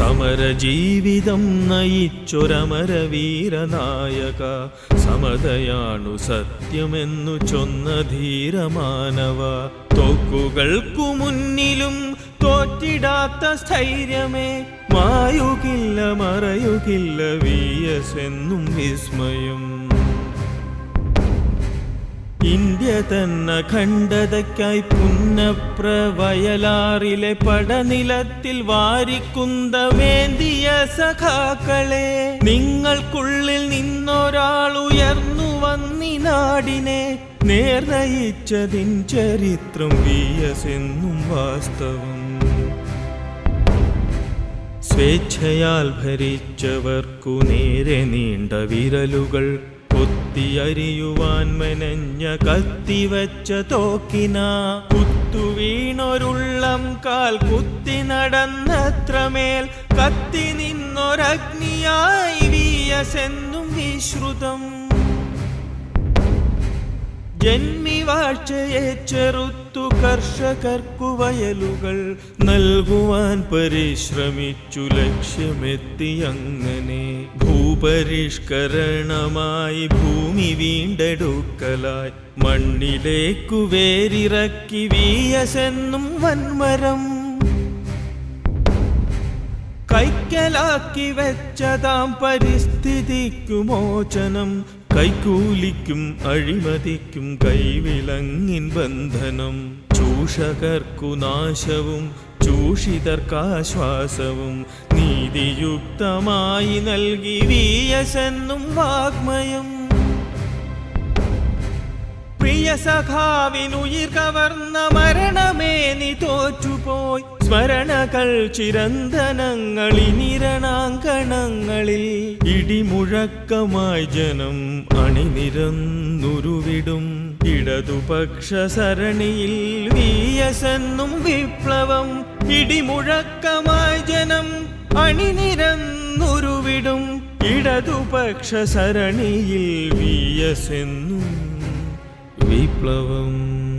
സമരജീവിതം നയിച്ചൊരമരവീരനായക സമതയാണു സത്യമെന്നു ചൊന്ന ധീരമാനവ. തോക്കുകൾക്കു മുന്നിലും തോറ്റിടാത്ത സ്ഥൈര്യമേ മായുകില്ല മറയുകില്ല വീയസെന്നും വിസ്മയം. ഇന്ത്യ തന്ന പുന്നപ്ര വയലാറിലെ പടനിലത്തിൽ വാരിക്കുന്തമേന്തിയ സഖാക്കളെ നിങ്ങൾക്കുള്ളിൽ നിന്നൊരാൾ ഉയർന്നു വന്നി നാടിനെ. നേർനയിച്ചതിൻ ചരിത്രം വിയസെന്നും വാസ്തവം. സ്വേച്ഛയാൽ ഭരിച്ചവർക്കു നേരെ നീണ്ട വിരലുകൾ. കൊത്തിയരിയുവാൻ മെനഞ്ഞ കത്തിവച്ച തോക്കിന. കുത്തുവീണൊരുള്ളം കാൽ കുത്തി നടന്നത്രമേൽ കത്തി നിന്നൊരഗ്നിയായി വീയസെന്നും വിശ്രുതം ജന്മിവാഴ്ചയെ ചെറുത്തു കർഷകർക്കു വയലുകൾ നൽകുവാൻ പരിശ്രമിച്ചു ലക്ഷ്യമെത്തി അങ്ങനെ ഭൂപരിഷ്കരണമായി ഭൂമി വീണ്ടെടുക്കലായി മണ്ണിലേക്കു വേരിറക്കി വീയസെന്നും വൻമരം കൈക്കലാക്കി വെച്ചതാം പരിസ്ഥിതിക്കു മോചനം കൈക്കൂലിക്കും അഴിമതിക്കും കൈവിളങ്ങിൻ ബന്ധനം. ചൂഷകർക്കു നാശവും ചൂഷിതർക്കാശ്വാസവും നീതിയുക്തമായി നൽകി വീയസെന്നും വാഗ്മയം. പ്രിയ സഖാവിനുയിർ കവർന്ന മരണമേ നീ തോറ്റുപോയി. സ്മരണകൾ ചിരന്തനങ്ങൾ ഇനിരണാങ്കണങ്ങളിൽ ഇടിമുഴക്കമായി ജനം അണിനിരന്നുരുവിടും. ഇടതുപക്ഷ സരണിയിൽ വീയസെന്നും വിപ്ലവം ഇടിമുഴക്കമായി ജനം അണിനിരന്നുരുവിടും. ഇടതുപക്ഷ സരണിയിൽ വീയസെന്നും വിപ്ലവം.